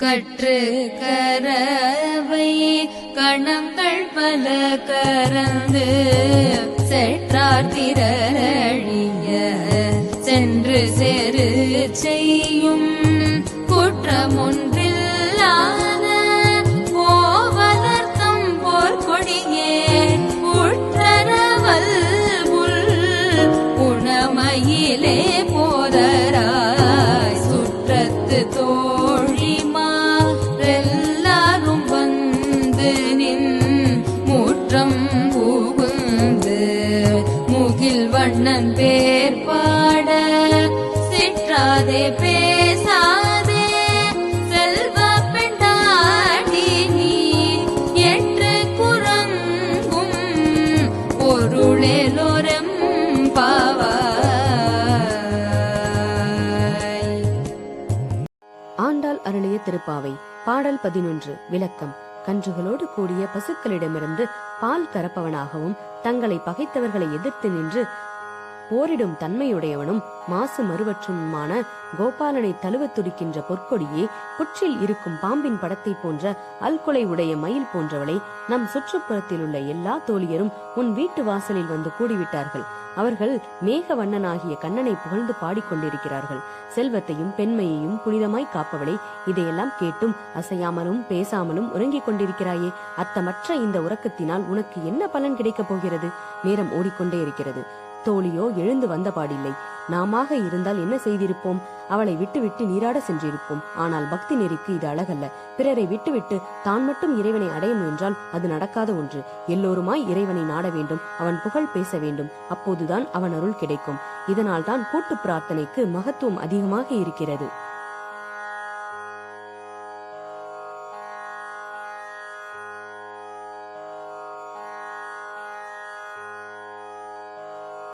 கற்று கரவை கணங்கள் பல கறந்து செற்றார் திரழிய சென்று செரு செய்யும் குற்றமொன்றில்லாத கோவலர்த்தம் போர்க்கொடியே உற்றரவல் புல் குணமயிலே புகுந்து முகில் வண்ணன் பேர் பாட சிற்றாதே பேசாதே. செல்வ பெண்டாடி நீ எட்டு குரங்கும் பொருளேலோரம் பாவா ஆண்டாள் அருளிய திருப்பாவை பாடல் பதினொன்று விளக்கம். கன்றுகளோடு கூடிய பசுக்களிடமிருந்து பால் கறப்பவனாகவும் தங்களை பகைத்தவர்களை எதிர்த்து நின்று போரிடும் தன்மையுடையவனும் மாசு மறுவற்றுமான கோபாலனை தழுவத் துடிக்கின்ற பொற்கொடியே புற்றில் இருக்கும் பாம்பின் படத்தை போன்ற அல்குலை உடைய மயில் போன்றவளை நம் சுற்றுப்புறத்தில் உள்ள எல்லா தோழியரும் உன் வீட்டு வாசலில் வந்து கூடிவிட்டார்கள். அவர்கள் மேக வண்ணனாகிய கண்ணனை புகழ்ந்து பாடிக்கொண்டிருக்கிறார்கள். செல்வத்தையும் பெண்மையையும் புனிதமாய் காப்பவளே இதையெல்லாம் கேட்டும் அசையாமலும் பேசாமலும் உறங்கிக் கொண்டிருக்கிறாயே அத்தமற்ற இந்த உறக்கத்தினால் உனக்கு என்ன பலன் கிடைக்கப் போகிறது? நேரம் ஓடிக்கொண்டே இருக்கிறது. தோழியோ எழுந்து வந்த பாடில்லை இருந்தால் என்ன செய்திருப்போம்? அவளை விட்டுவிட்டு நீராட சென்றிருப்போம். ஆனால் பக்தி நெறிக்கு இது அழகல்ல. பிறரை விட்டுவிட்டு தான் மட்டும் இறைவனை அடைய முயன்றால் அது நடக்காத ஒன்று. எல்லோருமாய் இறைவனை நாட வேண்டும். அவன் புகழ் பேச வேண்டும். அப்போதுதான் அவன் அருள் கிடைக்கும். இதனால் தான் கூட்டு பிரார்த்தனைக்கு மகத்துவம் அதிகமாக இருக்கிறது.